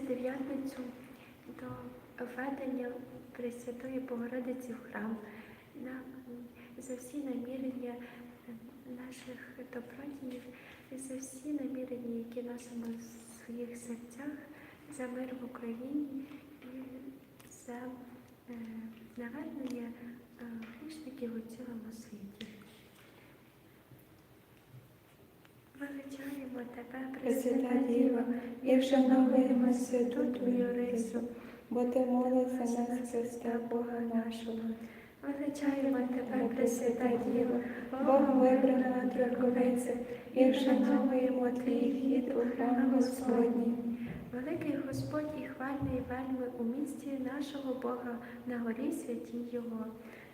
дев'ятницю до введення Пресвятої Богородиці в храм, на, за всі намірення наших добродіїв, за всі намірення, які носимо в своїх серцях, за мир в Україні і за е, навернення е, грішників у цілому світі. Величаємо тебе, Пресвята Діва, і вшановуємо святу Твою рису, бо ти молиш за нас Христа Бога нашого. Величаємо тебе, Пресвята Діва, Богом вибраного Троковиця, і вшановуємо твій хід у храм Господній. Великий Господь і хвальний вельми у місті нашого Бога на горі святій Його.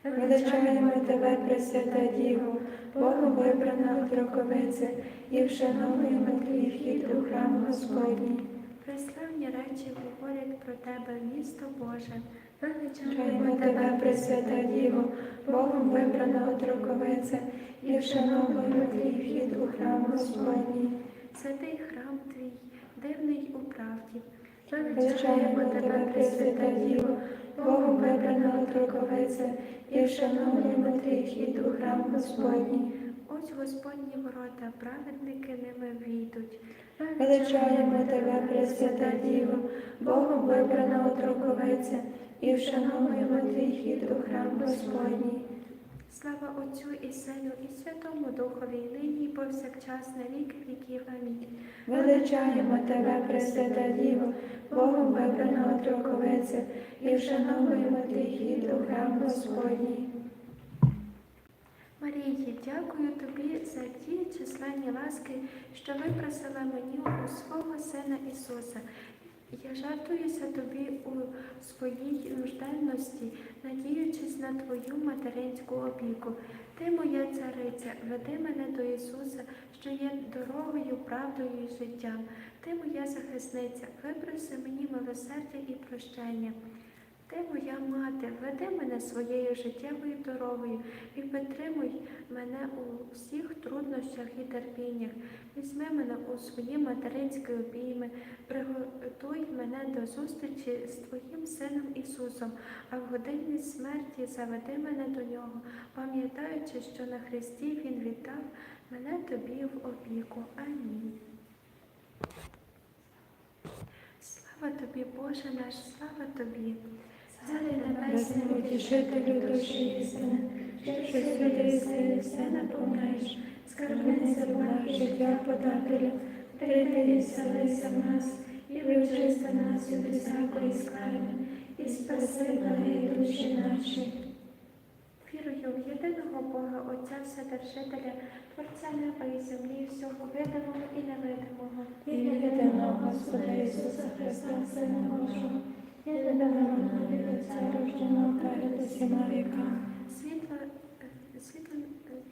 Величаємо тебе, Пресвята Діво, Богом вибраного Троковиця, і вшановуємо твій вхід у храм Господній. Преславні речі говорять про тебе, місто Боже. Величаємо тебе, Пресвята Діво, Богом вибраного Троковиця, і вшановуємо твій вхід у храм Господній. Святий храм дивний у правді. Величаємо тебе, Пресвята Діво, Богом вибраного Троковиця, і вшановуємо твій вхід у храм Господній. Ось Господні ворота, праведники ними війдуть. Величаємо тебе, Пресвята Діво, Богом вибраного Троковиця, і вшановуємо твій хід у храм Господній. Слава Отцю і Сину, і Святому Духові, і нині і повсякчас на віки віків. Амінь. Величаємо тебе, Пресвята Діво, Богом вибраного Троковиця, і вшановуємо твій у храм Господній. Марії, дякую тобі за ті численні ласки, що випросила мені у свого Сина Ісуса. Я жартуюся тобі у своїй нужденності, надіючись на твою материнську опіку. Ти, моя цариця, веди мене до Ісуса, що є дорогою, правдою і життям. Ти, моя захисниця, випроси мені милосердя і прощення. Ти, моя мати, веди мене своєю життєвою дорогою і підтримуй мене у всіх труднощах і терпіннях. Візьми мене у свої материнські обійми, приготуй мене до зустрічі з Твоїм Сином Ісусом, а в годині смерті заведи мене до нього, пам'ятаючи, що на Христі Він віддав мене тобі в опіку. Амінь. Слава тобі, Боже наш, слава тобі. Небесний утішителю душі істини, що сюди сили все наповняєш, скарбниця благ життя подателю, прийди і в нас, і вичисти нас від всякої скарби, і спаси благі душі наші. Вірую в єдиного Бога, Отця Вседержителя, Творця неба і землі, всього видимого і невидимого. І єдиного Господа Ісуса Христа, Сина Божого,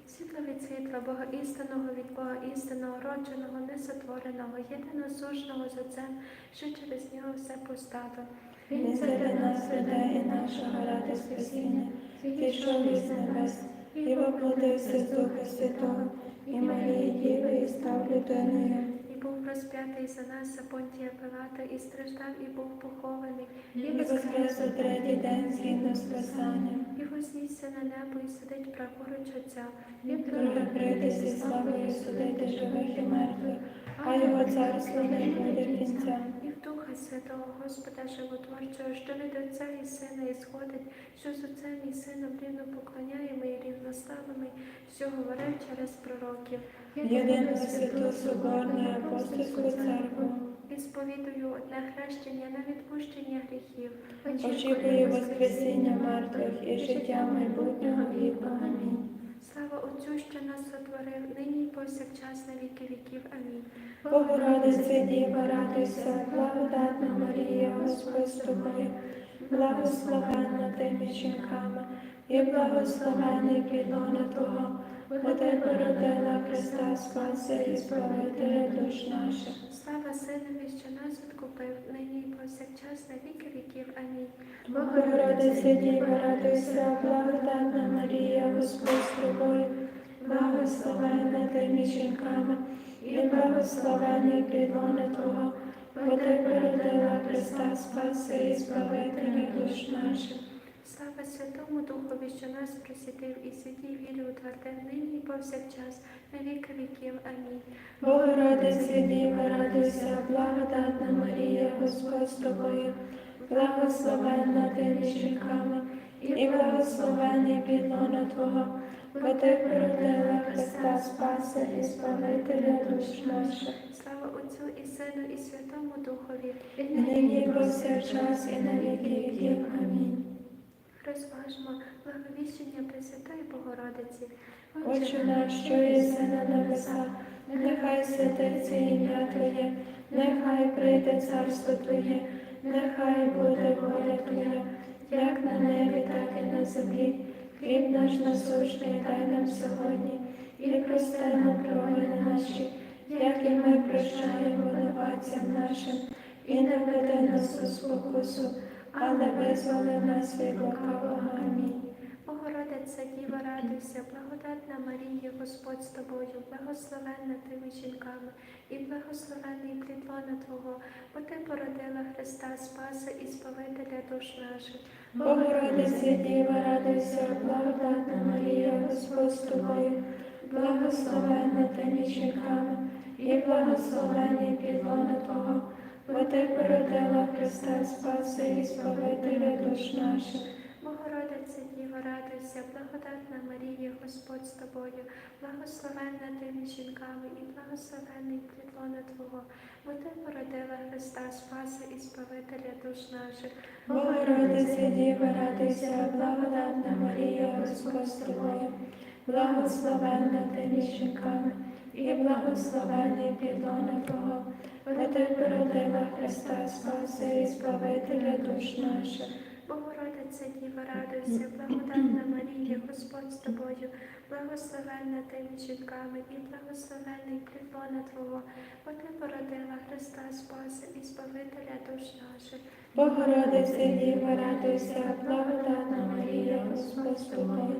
Світло, від світла, Бога істинного від Бога істинного, родженого, несотвореного, єдиносушного з Отцем, що через нього все постало. Він для нас людей і нашого ради спасіння, зійшов із небес, і воплотився з Духа Святого, і Марії Діви, і став людиною. Був розп'ятий за нас за Понтія Пилата, і страждав, і був похований, І воскрес у третій день згідно з Писанням. і вознісся на небо, і сидить праворуч Отця. І друге і славою судити живих і мертвих, а його царство не буде кінця. І Духа Святого Господа Животворчого, що від Отця і Сина ісходить, що з Отцем і Сином рівно поклоняємо і рівнославимо, що говорив через пророків. Єдину святу Соборну і апостольську церкву. І сповідую одне хрещення на відпущення гріхів. Очікую Воскресіння мертвих і життя майбутнього віку. Амінь. Слава Отцю, що нас сотворив, нині і повсякчас на віки віків. Амінь. Богородице Діва, радуйся, благодатна Марія, Господь з тобою, благословенна ти між жінками, і благословений плідлона Твого, бо ти породила Христа Спаса і Збавителя душ наших. Слава Синові, що нас відкупив, нині і повсякчас на віки віків. Амінь. Богородице Діва, радуйся, благодатна Марія, Господь благословенна ти між жінками, і благословений плідлона Твого, бо ти породила Христа Спаси і Збавителя душ наших. Слава Святому Духові, що нас просвітив і святій вірі утвердив нині і повсякчас, на віки віків. Амінь. Богородице Діва, радуйся, благодатна Марія, Господь з тобою, благословенна ти між жінками, і благословений підлона Твого, бо ти породила Христа Спаси і Збавителя душ наших. Слава Отцю і Сину і Святому Духові. І нині повсякчас і на віки віків. Амінь. Розважмо благовіщення Пресвятої Богородиці. Отче наш, що єси на небесах, нехай святиться ім'я Твоє, нехай прийде царство Твоє, нехай буде воля Твоя, як на небі, так і на землі. Хліб наш насущний дай нам сьогодні, і прости нам провини наші, як і ми прощаємо винуватцям нашим, і не веди нас у спокусу, але визволи нас від лукавого. Амінь. Богородиця Діва, радуйся, благодатна Марія, Господь з тобою, благословенна ти між жінками, і благословенний плід Твого, бо ти породила Христа Спаса і Збавителя душ наших. Богородице Діва, радуйся, благодатна Марія, Господь з тобою, благословенна ти між жінками, і благословений підлона Твого, бо ти породила Христа Спаси і Збавителя душ наших. Богородиця радуйся, благодатна Марія, Господь з тобою, благословенна ти між жінками, і благословенний плід Твого, бо ти породила Христа Спаса і Збавителя душ наших. Богородице Діва, радуйся, благодатна Марія, Господь з тобою, благословенна ти між жінками, і благословений підлона Твого, бо ти породила Христа Спаси і Збавителя душ наших. Богородиця Діва, радуйся, благодатна Марія, Господь з тобою, благословенна ти між жінками, і благословенний плід лона Твого, бо ти породила Христа Спаса і Збавителя душ наших. Богородице Діва, радуйся, благодатна Марія, Господь з тобою,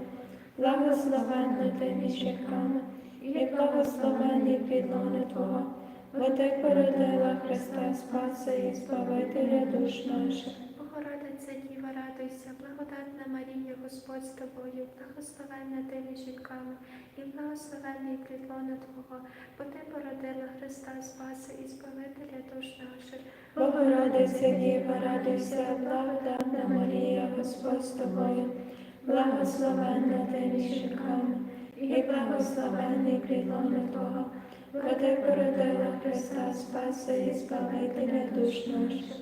благословенна ти між жінками, і благословений підлона Твого, бо ти породила Христа Спаса і Збавителя душ наших. Богородиця Діва, радуйся, благодатна Марія, Господь з тобою, благословенна ти між жінками, і благословенний плід лона Твого, бо ти породила Христа Спаса і Збавителя душ наших. Богородице Діва, радуйся, благодатна Марія, Господь з тобою, благословенна ти між жінками, і благословений підлона Твого, бо ти породила Христа Спаса і Збавителя душ наших.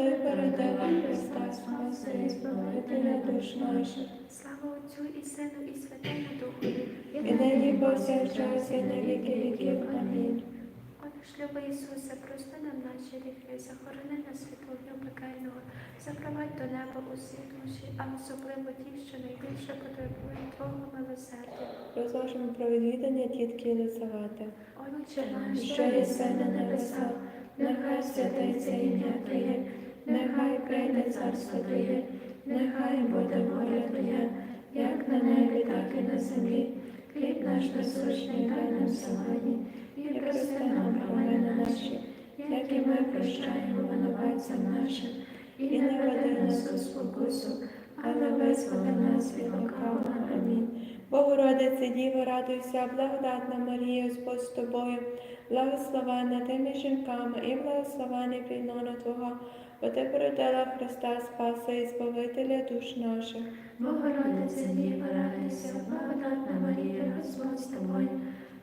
ти породила Христа Спаси і Збавителя душ наших. Слава Отцю і Сину і Святому Духові. І нині повсякчас і на віки віків. Амінь. Отож, любий Ісусе, прости нам наші гріхи, захорони нас вогню пекельного, запровадь до неба усі душі, а особливо ті, що найбільше потребують Твого милосердя. Розважимо про відвідання тітки Єлисавети. Отче наш, що єси на небесах, нехай святиться ім'я Твоє, нехай прийде царство Твоє, нехай буде воля Твоя, як на небі, так і на землі. Хліб наш насущний дай нам сьогодні, і прости нам провини наші, як і ми прощаємо винуватцям нашим, і не веди нас у спокусу, але визволи нас від лукавого. Амінь. Богородице Діво, радуйся, благодатна Марія, Господь з тобою, благословенна ти між жінками, і благословений підлона Твого, бо ти породила Христа Спаса і Збавителя душ наших. Богородиця Діва, радуйся, благодатна Марія, Господь з тобою,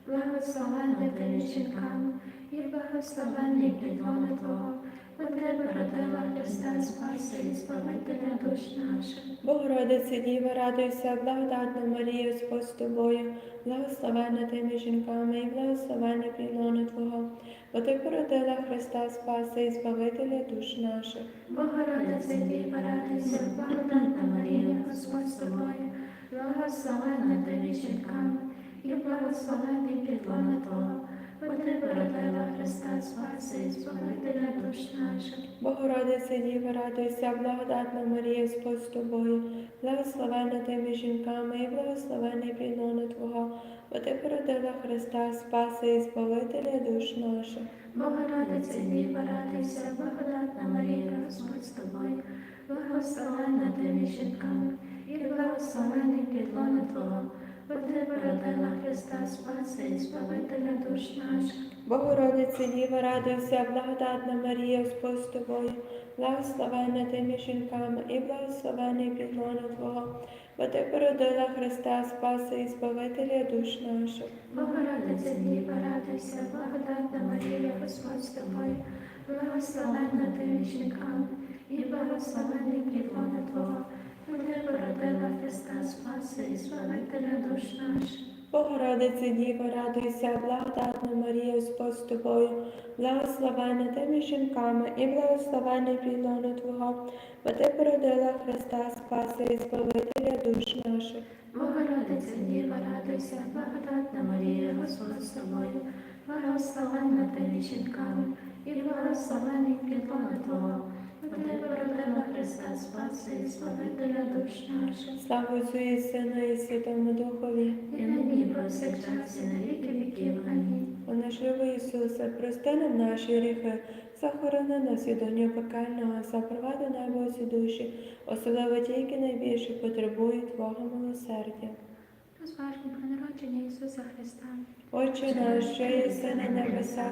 благословенна ти жінками, і благословенний плід лона Твого, бо ти породила Христа Спаса і Збавителя душ наших. Богородице Діва, радуйся, благодатна Марія, Господь з тобою, благословенна ти між жінками, і благословений підлона Твого, бо ти породила Христа Спаса і Збавителя душ наших. Богородице Діва, радуйся, благодатна Марія, Господь з тобою, благословенна ти між жінками, і благословений підлона Твого, бо ти породила Христа Спаси Збавителя душ наших. Богородице Діва, радуйся, благодатна Марія, Господь з тобою, благословенна ти між жінками і благословений плінону Твого, бо ти породила Христа Спаса і Збавителя душ наших. Богородице Діва, радуйся, благодатна Марія, Господь з тобою, благословенна ти між жінками, і благословений підлона Твого, Христа Спаси душ наших. Богородице Діва, радуйся, благодатна Марія, Господь з тобою, благословенна ти між жінками і благословений підлона Твого, бо ти породила Христа Спаса і Збавителя душ наших. Богородице Діва, радуйся, благодатна Марія, Господь з тобою, благословенна ти між жінками, і благословений підлона Твого, бо ти породила Христа Спаси і Збавителя душ наших. Богородице Діва, радуйся, благодатна Марія, Господь з тобою, благословенна ти між жінками і благословений підлона Твого, бо ти породила Христа Спаса і Збавителя душ наших. Богородице Діва, радуйся, благодатна Марія, Господь з тобою, благословенна ти жінками, і благословений підлона Твого, породила Христа Спаси і Збавителя душ наших. Слава Отцю і Сину і Святому Духові. І нині повсякчас і на віки віків. Амінь. О наш Ісусе, прости нам наші гріхи, захорони нас від огню пекельного, запровади небо усі душі, особливо ті, які найбільше потребують Твого милосердя. Розважмо про народження Ісуса Христа. Отче наш, що єси на небесах,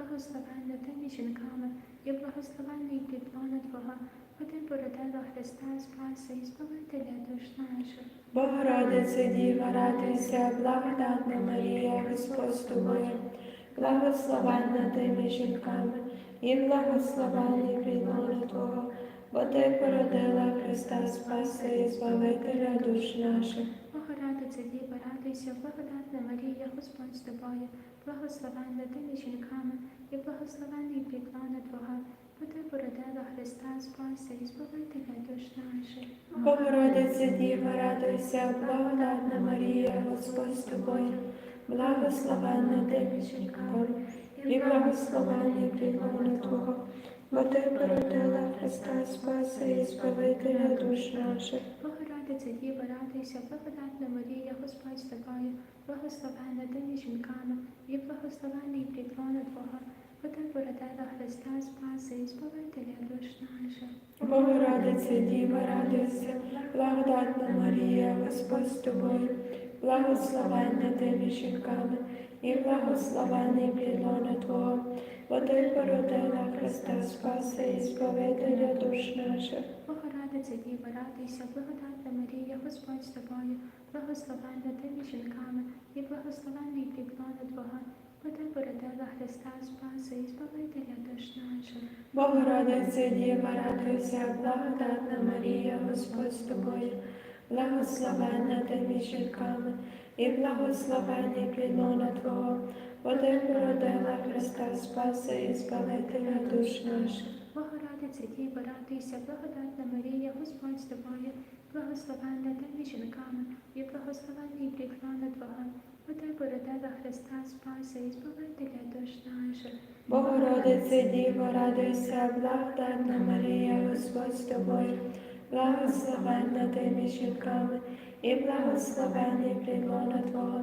благословенна ти між жінками, і благословенний підлона Твого, бо ти породила Христа Спаси і Збавителя душ наших. Богородице Діва, радуйся, благодатна Марія, Господь з тобою, благословенна ти між жінками, і благословений плінону Твого, бо ти породила Христа Спаси і Збавителя душ наших. Богородице Діва, радуйся, благодатна Марія, Господь з тобою, благословенна ти між жінками, і благословений підлона Твого, бо ти породила Христа Спаси і Збавителя душ наших. Богородице Діва, радуйся, благодатна Марія, Господь з тобою, благословенна ти між жінками, і благословений плінону Твого, бо ти породила Христа Спаси і Збавителя душ наших. Діва, радуйся, благодатна Марія, Господь з тобою, благословенна ти між жінками, і благословений підлона Твого, бо ти породила Христа Спаси і Збавителя душ наших. Богородице Діва, радуйся, благодатна Марія, Господь з тобою, благословенна ти між жінками, і благословений плінону Твого, бо ти породила Христа Спаси і Збавителя душ наших. Богородице Діва, радуйся, благодатна Марія, Господь з тобою, благословенна ти між жінками, і благословений підлона Твого, бо ти породила Христа Спаси і Збавителя душ наших. Богородице Діва, радуйся, благодатна Марія, Господь з тобою, благословенна ти між жінками, і благословений плінону Твого, бо ти породила Христа Спаси і Збавителя душ наших. Богородице Діва, радуйся, благодатна Марія, Господь з тобою, благословенна ти жінками, і благословений підлона Твого, бо ти породила Христа Спаси і Збавителя душ наших. Богородице Діво, радуйся, благодатна Марія, Господь з тобою, благословенна ти жінками, і благословений плідлона Твого,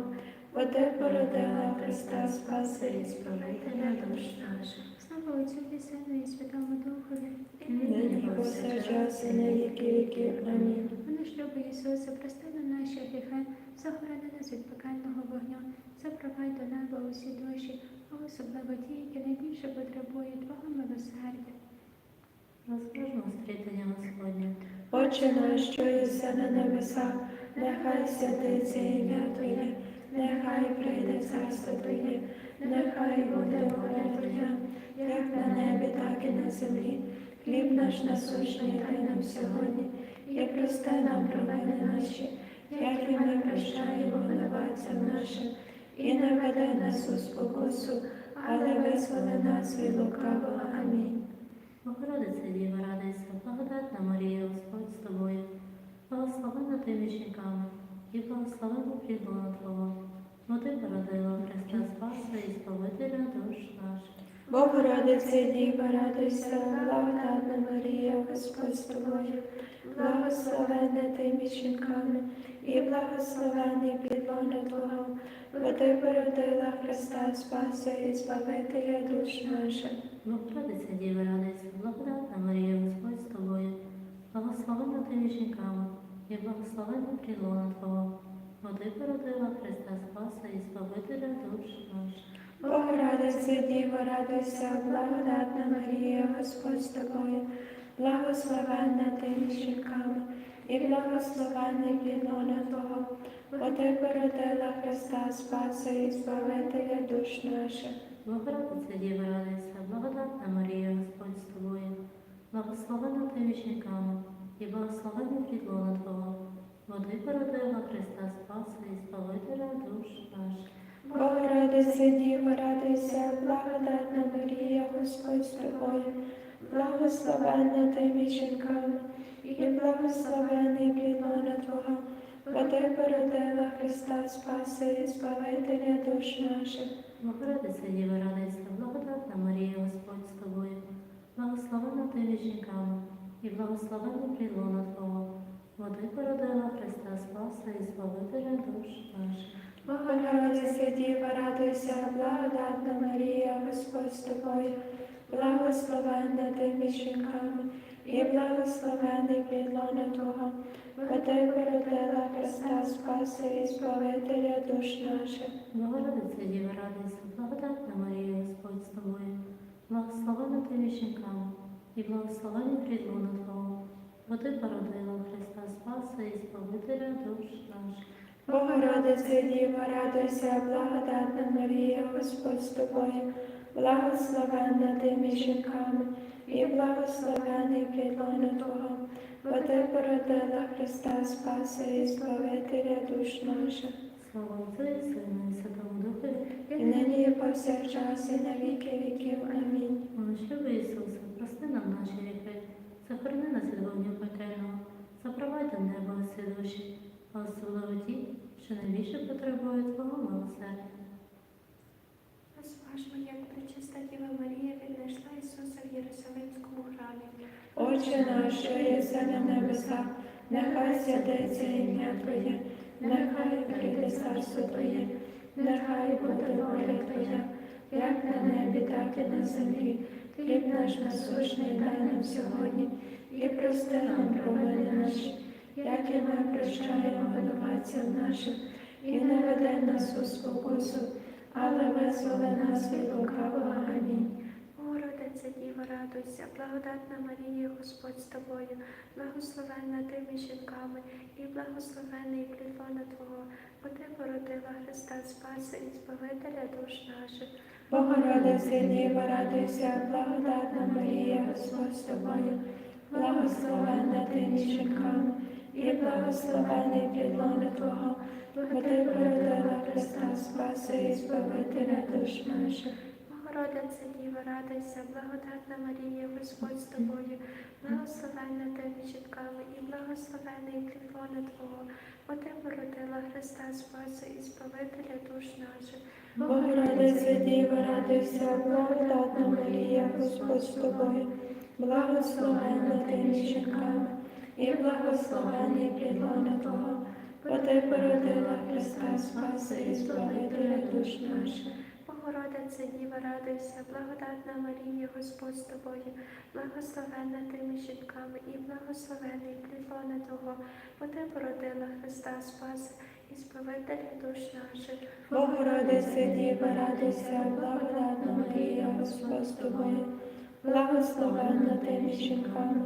бо ти породила Христа Спаси і Збавителя душ наших. Слава Отцю і Сину і Святому Духові. Нині повсякчас і на віки віків. Амінь. Вони шлюби Ісуса, прости нам наші гріхи, захорони нас від пекельного вогню, запровадь до неба усі душі, а особливо ті, які найбільше потребують Твого милосердя. Розважмо стрітення Господня. Отче наш, що єси на небесах, нехай святиться ім'я Твоє, нехай прийде царство Твоє, нехай буде воля Твоя, як на небі, так і на землі. Хліб наш насущний дай нам сьогодні, і прости нам провини наші, як і ми прощаємо винуватцям нашим, і не веди нас у спокусу, але визволи нас від лукавого. Амінь. Богородице Діва, радуйся, благодатна Марія, Господь з тобою, благословена ти між жінками, і благословена плідлона Твого, бо ти породила Христа Спаса і Збавителя душ наших. Богородице Діва, радуйся, благодатна Марія, Господь з тобою, благословенна ти між жінками, і благословений підлона Твого, бо ти породила Христа Спаса і Збавителя душ наших. Богородице Діва, радуйся, благодатна Марія, Господь з тобою, благословена ти між жінками, і благословена плідлона Твого, бо ти породила Христа Спаса і Збавителя душ наших. Богородице Діва, радуйся, благодатна Марія, Господь з тобою, благословенна ти між жінками, і благословенний підлона Твого, бо ти породила Христа Спаса і Збавителя душ наших. Богородице Діва, радуйся, благодатна Марія, Господь з тобою, благословена ти між жінками, і благословений підлона Твого, бо ти породила Христа Спаса і Збавителя душ наших. Богородице Діва, радуйся, благодатна Марія, Господь з тобою, благословенна ти між жінками, і благословений підлона Твого, бо ти породила Христа Спаса і Збавителя душ наших. Богородице Діва, радуйся, благодатна Марія, Господь з тобою, благословена ти між жінками, і благословений підлона Твого, бо ти породила Христа Спаса і Збавителя душ наших. Богородице Діва, радуйся, благодатна Марія, Господь з тобою, благословенна ти між жінками, і благословений підлона Твого, бо ти породила Христа Спаса і Збавителя душ наших. Богородице Діва, радуйся, благодатна Марія, Господь з тобою, благословена ти між жінками, і благословений підлона Твого, бо ти породила Христа Спаса і Збавителя душ наших. Богородице Діва, радуйся, благодатна Марія, Господь з тобою, благословенна ти між жінками, і благословений підлона Твого, бо ти породила Христа Спаса і Збавителя душ наших. Слава Сину і Святому Духові, І нині і повсякчас і на віки віків. Амінь. Молочливий Ісусе, прости нам наші гріхи, захорони нас від вогню пекельного, запровадь до неба усі душі, а особливо ті, що найбільше потребують Твого милосердя. Розважмо, як пречиста Діва Марія віднайшла Ісуса в Єрусалимському храмі. Отче наш, що єси на небесах, нехай святиться ім'я Твоє, нехай прийде царство Твоє, нехай буде воля Твоя, як на небі, так і на землі. Хліб наш насущний дай нам сьогодні, і прости нам провини наші, як і ми прощаємо винуватцям нашим, і не веди нас у спокусу, але визволи нас від лукавого. Амінь. Богородице Діва, радуйся, благодатна Марія, Господь з тобою, благословенна ти між жінками, і благословений плідлона Твого, бо ти породила Христа Спаса і Збавителя душ наших. Богородице Діва, радуйся, благодатна Марія, Господь з тобою, благословенна ти між жінками, і благословений підлона Твого, бо ти породила Христа Спаса і Збавителя душ наших. Богородице Діва, радуйся, благодатна Марія, Господь з тобою, благословенна ти між жінками, і благословений плідлона Твого, бо ти породила Христа Спаса і Збавителя душ наших. Богородице Діва, радуйся, благодатна Марія, Господь з тобою, благословенна ти між жінками, і благословений підлона Твого, бо ти породила Христа Спаси і Збавителя душ наших. Богородице Діва, радуйся, благодатна Марія, Господь з тобою, благословенна ти між жінками і благословений плід лона Твого, бо ти породила Христа Спаси і Збавителя душ наших. Богородице Діва, радуйся, благодатна Марія, Господь з тобою, благословенна ти між жінками,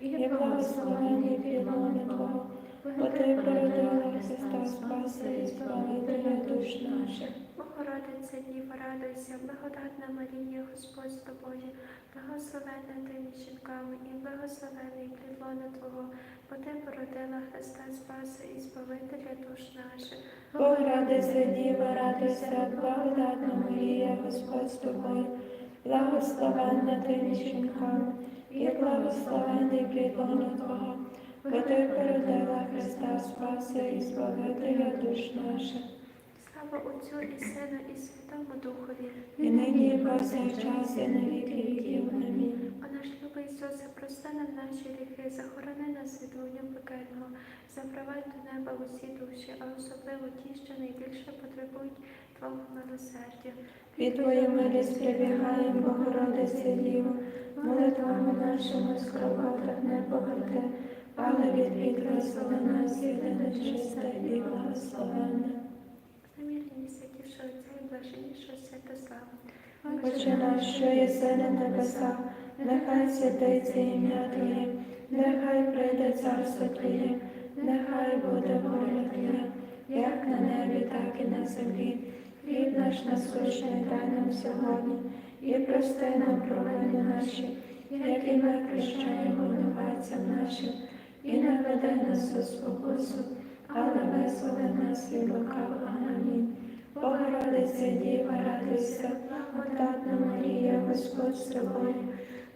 і благословений плід лона Твого, бо ти породила Христа Спаси і Збавителя душ наших. Богородице Діва, радуйся, благодатна Марія, Господь з тобою, благословенна ти між жінками і благословений плід лона Твого, бо ти породила Христа Спаси і Збавителя душ наших. Богородице Діва, радуйся, благодатна Марія, Господь з тобою, благословенна ти між жінками, і благословений плід лона Твого, бо ти породила Христа Спаси і Збавителя душ наших. Слава Отцю і Сину і Святому Духові. І нині і повсякчас і на віки віків. Амінь. О наш любий Ісусе, прости нам наші гріхи, захорони нас від вогню пекельного, запровадь до неба усі душі, а особливо ті, що найбільше потребують Твого милосердя. Від Твою милість прибігаємо, Богородице Діво, молитвами нашими скорботах не погорди, але від визволи нас єдине чисте і благословенне. Замірні святішого Отця і блаженнішого Святослава. Отче наш, що єси на небесах, нехай святиться ім'я Твоє, нехай прийде царство Твоє, нехай буде воля Твоя, як на небі, так і на землі. Хліб наш насущний дай нам сьогодні, і прости нам провини наші, як і ми прощаємо винуватцям нашим, і не веди нас у спокусу, але визволи нас від лукавого. Амінь. Богородице Діва, радуйся, благодатна Марія, Господь з тобою,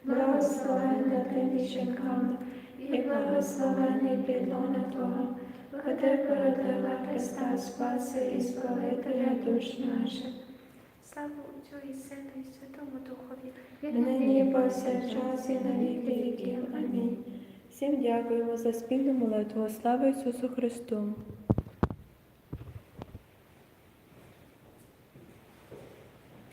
благословенна ти між жінками, і благословений плід лона Твого, бо породила Христа Спаси і Спалителя душ наших. Слава Отцю і Сину і Святому Духові. Нині повсякчас і на віки віків. Амінь. Всім дякуємо за спільну молитву. Слава Ісусу Христу!